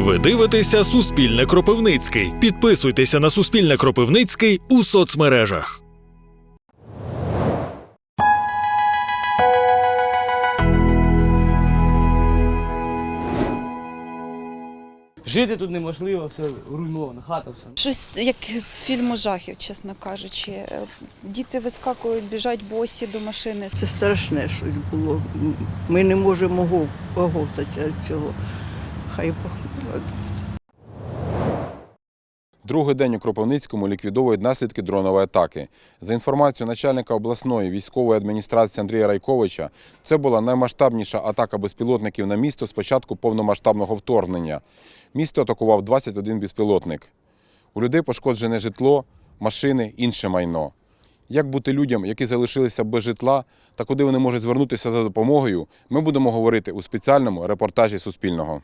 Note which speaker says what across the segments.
Speaker 1: Ви дивитеся Суспільне Кропивницький. Підписуйтеся на Суспільне Кропивницький у соцмережах.
Speaker 2: Жити тут неможливо, все руйновано, хата все.
Speaker 3: Щось як з фільму жахів, чесно кажучи. Е, Діти вискакують, біжать босі до машини.
Speaker 4: Це страшне щось було. Ми не можемо гов- оговтатися від цього. Хай Бог.
Speaker 5: Другий день у Кропивницькому ліквідовують наслідки дронової атаки. За інформацією начальника обласної військової адміністрації Андрія Райковича, це була наймасштабніша атака безпілотників на місто з початку повномасштабного вторгнення. Місто атакував 21 безпілотник. У людей пошкоджене житло, машини, інше майно. Як бути людям, які залишилися без житла, та куди вони можуть звернутися за допомогою, ми будемо говорити у спеціальному репортажі Суспільного.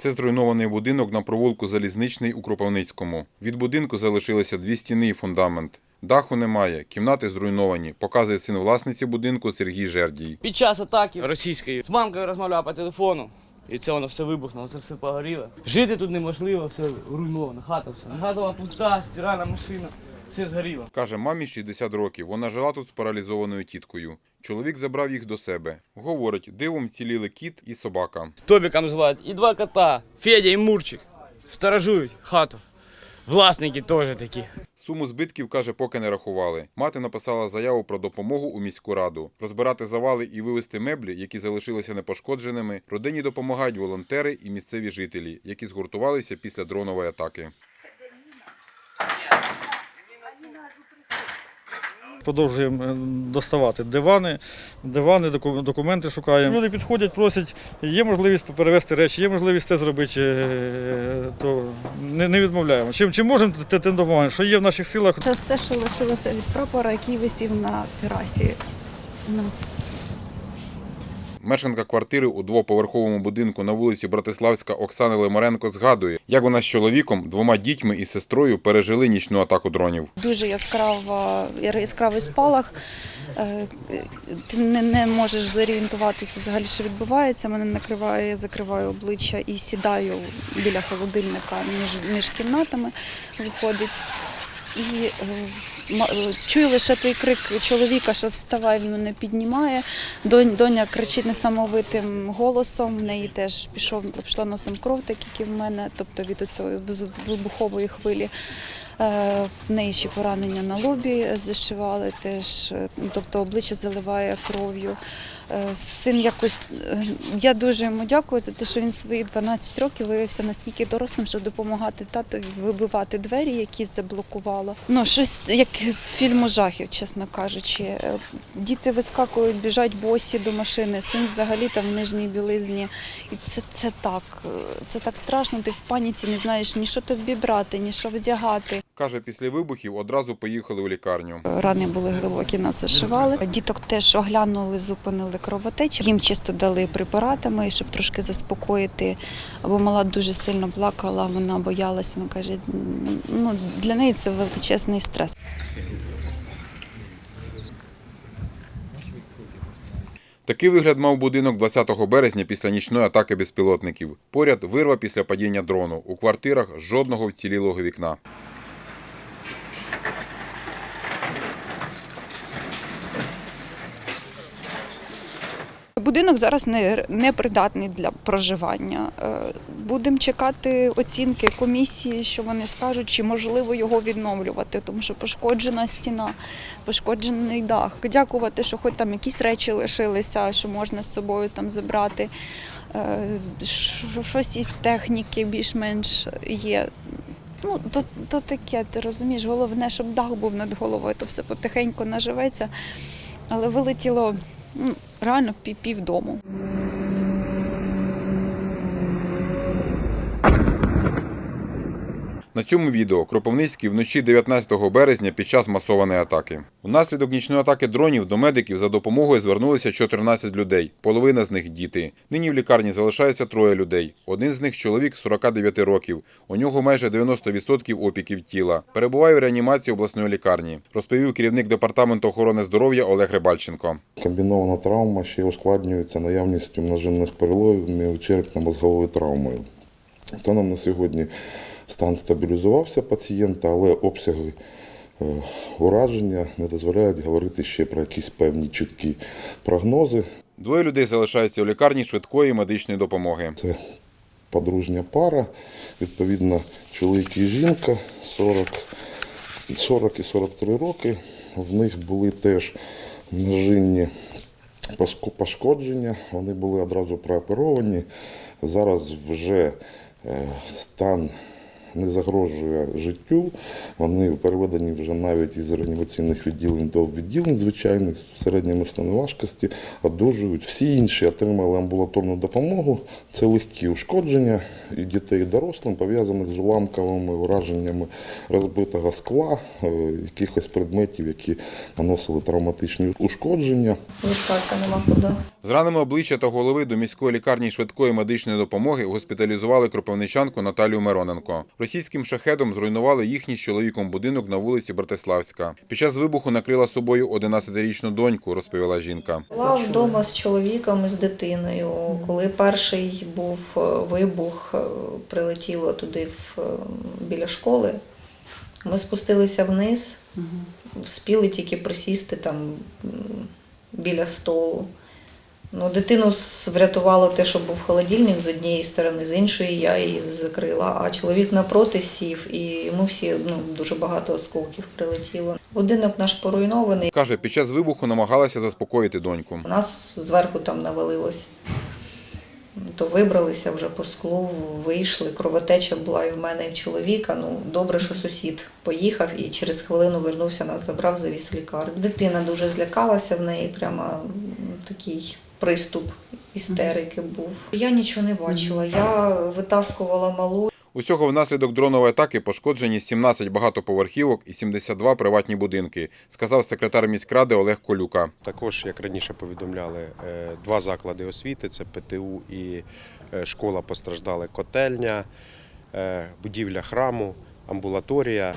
Speaker 5: Це зруйнований будинок на провулку Залізничний у Кропивницькому. Від будинку залишилися дві стіни і фундамент. Даху немає, кімнати зруйновані, показує син власниці будинку Сергій Жердій.
Speaker 2: Під час атаки російської з мамкою розмовляв по телефону. І це воно все вибухнуло, це все погоріло. Жити тут неможливо, все руйновано, хата все. Газова плита, стиральна машина, все згоріло.
Speaker 5: Каже, мамі 60 років. Вона жила тут з паралізованою тіткою. Чоловік забрав їх до себе. Говорить, дивом ціліли кіт і собака.
Speaker 2: Тобікам звати. І два кота, Федя і Мурчик. Сторожують хату. Власники теж такі.
Speaker 5: Суму збитків, каже, поки не рахували. Мати написала заяву про допомогу у міську раду. Розбирати завали і вивезти меблі, які залишилися непошкодженими, родині допомагають волонтери і місцеві жителі, які згуртувалися після дронової атаки.
Speaker 6: Продовжуємо е, доставати дивани, дивани, доку- документи шукаємо. Люди підходять, просять, є можливість перевезти речі, є можливість те зробити, е, то не, не відмовляємо. Чим, чим можемо, тим допомагаємо. Що є в наших силах,
Speaker 3: Це все, що лишилося від прапора, який висів на терасі у нас.
Speaker 5: Мешканка квартири у двоповерховому будинку на вулиці Братиславська Оксана Лимаренко згадує, як вона з чоловіком, двома дітьми і сестрою пережили нічну атаку дронів.
Speaker 3: Дуже яскрава, яскравий спалах. Е, Ти не, не можеш зорієнтуватися взагалі, що відбувається. Мене накриває, я закриваю обличчя і сідаю біля холодильника між, між кімнатами. Виходить. І е, чую лише той крик чоловіка, що вставай, він мене піднімає. Донь, доня кричить несамовитим голосом. В неї теж пішов, пішла носом кров, так як і в мене, тобто від цієї вибухової хвилі. Е, В неї ще поранення на лобі зашивали теж, е, тобто обличчя заливає кров'ю. Е, Син якось е, я дуже йому дякую за те, що він свої 12 років виявився настільки дорослим, щоб допомагати татові вибивати двері, які заблокувало. Ну щось як з фільму жахів, чесно кажучи. Е, Діти вискакують, біжать босі до машини. Син взагалі там в нижній білизні. І це, це так. е, Це так страшно. Ти в паніці не знаєш ні що тобі брати, ні що вдягати.
Speaker 5: Каже, після вибухів одразу поїхали у лікарню.
Speaker 3: Рани були глибокі, нас зашивали. Діток теж оглянули, зупинили кровотечу. Їм чисто дали препаратами, щоб трошки заспокоїти. Бо мала дуже сильно плакала, вона боялася. Вона каже, ну для неї це величезний стрес.
Speaker 5: Такий вигляд мав будинок 20 березня після нічної атаки безпілотників. Поряд вирва після падіння дрону. У квартирах жодного вцілілого вікна.
Speaker 3: Будинок зараз не, не придатний для проживання. Е, Будемо чекати оцінки комісії, що вони скажуть, чи можливо його відновлювати, тому що пошкоджена стіна, пошкоджений дах. Дякувати, що хоч там якісь речі лишилися, що можна з собою там забрати. Е, Щось із техніки більш-менш є. Ну, то, то таке, ти розумієш, головне, щоб дах був над головою, то все потихеньку наживеться. Але вилетіло ну, реально пів, півдому.
Speaker 5: На цьому відео Кропивницький вночі 19 березня під час масованої атаки. Внаслідок нічної атаки дронів до медиків за допомогою звернулися 14 людей. Половина з них діти. Нині в лікарні залишається троє людей. Один з них чоловік 49 років. У нього майже 90% опіків тіла. Перебуває в реанімації обласної лікарні, розповів керівник департаменту охорони здоров'я Олег Рибальченко.
Speaker 7: Комбінована травма ще ускладнюється наявністю множинних переломів черепно-мозгової травмою. Станом на сьогодні стан стабілізувався пацієнта, але обсяги е, ураження не дозволяють говорити ще про якісь певні чіткі прогнози.
Speaker 5: Двоє людей залишаються у лікарні швидкої медичної допомоги.
Speaker 7: Це подружня пара, відповідно, чоловік і жінка 40, 40 і 43 роки. В них були теж ножинні пошкодження, вони були одразу прооперовані. Зараз вже е, стан не загрожує життю. Вони переведені вже навіть із реанімаційних відділень до відділень звичайних середньому стану важкості, одужують. Всі інші отримали амбулаторну допомогу. Це легкі ушкодження і дітей, і дорослим, пов'язаних з уламковими ураженнями розбитого скла, е, якихось предметів, які наносили травматичні ушкодження.
Speaker 8: Лишатися нема куди.
Speaker 5: З ранами обличчя та голови до міської лікарні швидкої медичної допомоги госпіталізували кропивничанку Наталію Мироненко. Російським шахедом зруйнували їхній з чоловіком будинок на вулиці Братиславська. Під час вибуху накрила собою 11-річну доньку, розповіла жінка.
Speaker 8: Була вдома з чоловіком і з дитиною. Коли перший був е, вибух, е, прилетіло туди в, е, біля школи. Ми спустилися вниз, вспіли тільки присісти там біля столу. Ну, дитину врятувало те, що був холодильник з однієї сторони, з іншої я її закрила. А чоловік напроти сів, і йому всі ну, дуже багато осколків прилетіло. Будинок наш поруйнований.
Speaker 5: Каже, під час вибуху намагалася заспокоїти доньку.
Speaker 8: Нас зверху там навалилось. То вибралися вже по склу, вийшли. Кровотеча була і в мене, і в чоловіка. Ну, добре, що сусід поїхав і через хвилину вернувся, нас забрав, завіз лікарню. Дитина дуже злякалася, в неї прямо такий приступ істерики був. Я нічого не бачила. Я витаскувала малу.
Speaker 5: Усього внаслідок дронової атаки пошкоджені 17 багатоповерхівок і 72 приватні будинки, сказав секретар міськради Олег Колюка.
Speaker 9: Також, як раніше повідомляли, е, два заклади освіти це ПТУ і е, школа постраждали котельня, е, будівля храму, амбулаторія.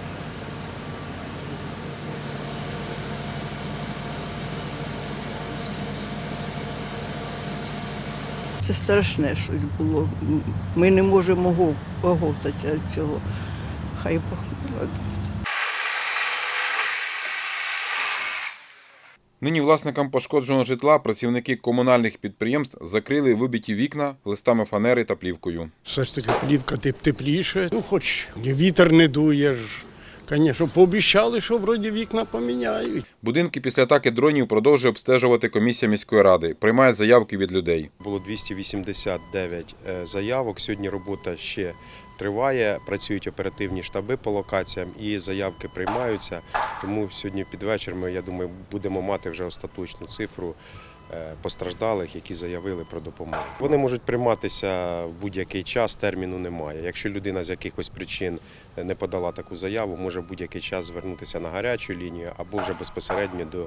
Speaker 4: Це страшне щось було. Ми не можемо гов- оговтатися від цього. Хай Бог.
Speaker 5: Нині власникам пошкодженого житла працівники комунальних підприємств закрили вибиті вікна листами фанери та плівкою.
Speaker 10: Все ж таки плівка теп- тепліше. Ну, хоч і вітер не дує ж. Звісно, пообіцяли, що вроді вікна поміняють.
Speaker 5: Будинки після атаки дронів продовжує обстежувати комісія міської ради, приймає заявки від людей.
Speaker 9: Було 289 е, заявок. Сьогодні робота ще триває. Працюють оперативні штаби по локаціям і заявки приймаються. Тому сьогодні під вечір ми, я думаю, будемо мати вже остаточну цифру постраждалих, які заявили про допомогу. Вони можуть прийматися в будь-який час, терміну немає. Якщо людина з якихось причин не подала таку заяву, може в будь-який час звернутися на гарячу лінію або вже безпосередньо до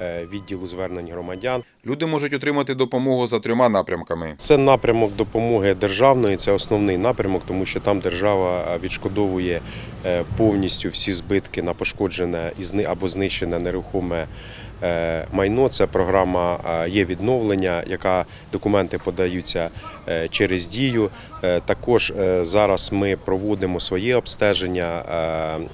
Speaker 9: е, відділу звернень громадян.
Speaker 5: Люди можуть отримати допомогу за трьома напрямками.
Speaker 9: Це напрямок допомоги державної, це основний напрямок, тому що там держава відшкодовує е, повністю всі збитки на пошкоджене або знищене нерухоме е, майно. Це програма е, є відновлення, яка документи подаються е, через дію. Е, Також е, зараз ми проводимо своє обстеження. е,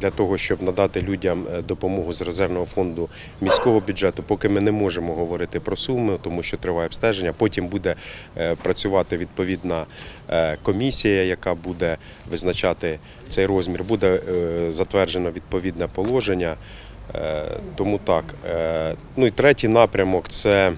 Speaker 9: Для того щоб надати людям е, допомогу з резервного фонду міського бюджету, поки ми не можемо говорити про суми, тому що триває обстеження. Потім буде е, працювати відповідна е, комісія, яка буде визначати цей розмір. Буде е, затверджено відповідне положення. Е, Тому так. Е, Ну і третій напрямок це.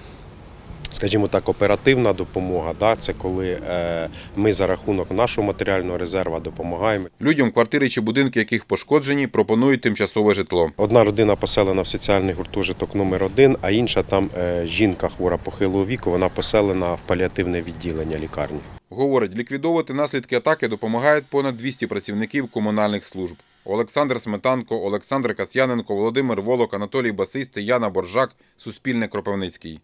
Speaker 9: Скажімо так, оперативна допомога, да, це коли е, ми за рахунок нашого матеріального резерву допомагаємо.
Speaker 5: Людям, квартири чи будинки, яких пошкоджені, пропонують тимчасове житло.
Speaker 9: Одна родина поселена в соціальний гуртожиток номер один, а інша там жінка хвора похилого віку, вона поселена в паліативне відділення лікарні.
Speaker 5: Говорить, ліквідовувати наслідки атаки допомагають понад 200 працівників комунальних служб. Олександр Сметанко, Олександр Касьяненко, Володимир Волок, Анатолій Басист, Яна Боржак. Суспільне Кропивницький.